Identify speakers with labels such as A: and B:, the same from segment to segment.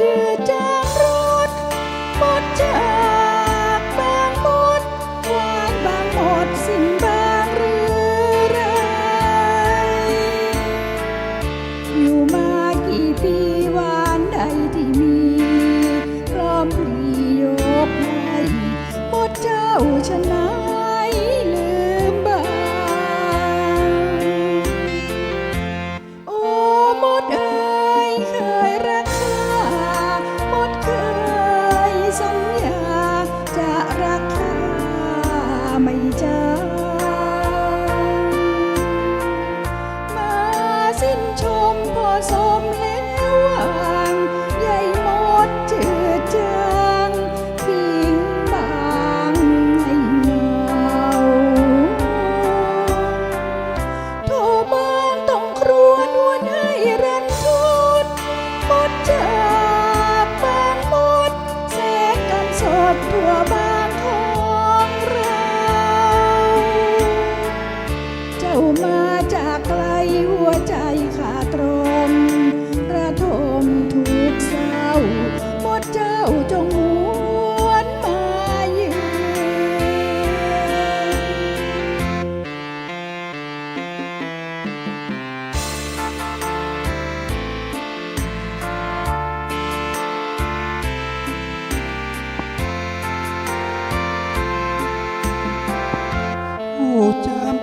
A: จืดจากรถหมดจากบางหมดหวานบางหมดสิ้นบางหรือไรอยู่มากี่ปีหวานใดที่มีพร้อมปลียกให้หมดเจ้าชนะ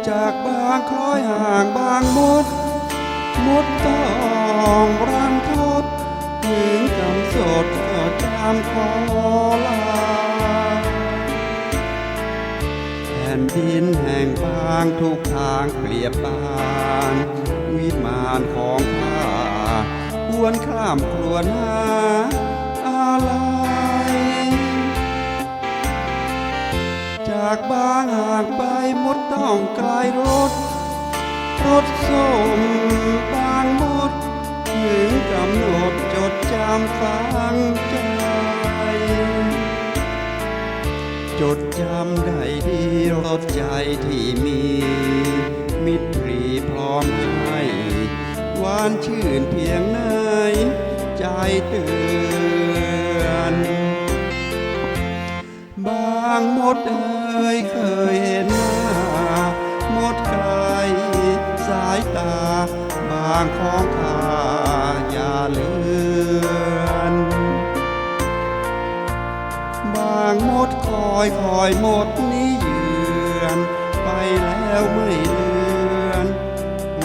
A: จากบาง
B: คล้อยห่างบางมด มดต้องรันทดถึงกำสดก็จามขอลาแผ่นดินแห่งบางทุกทางเปรียบบานวิมานของข้าควรข้ามครวนหาากบางห่างไปมดต้องกลายรถ รถส้มบางมด ถึงกำหนดจดจำฟังใจ จดจำได้ดีรถใจที่มี มิตรีพร้อมให้หวานชื่นเพียงไหนใจเตือนบางมดเอ ยเคยเห็นหน้า หมดไกลสายตา บางของข้าอย่าเลือน บางหมดคอยคอยหมดนี้เยือน ไปแล้วไม่เลือนห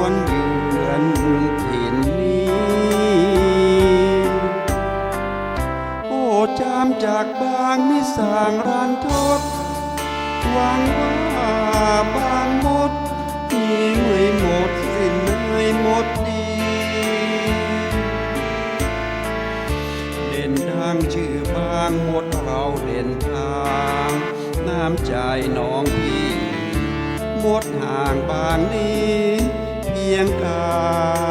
B: วนเยือนถิ่นนี้ โอ้จามจากบางมิสร้างร หวังว่าบางมดมีไม่หมดสิ้นไม่หมดดี เด่นดังชื่อบางหมดเราเด่นทาง น้ำใจน้องพี่ หมดห่างบางนี้ เพียงกา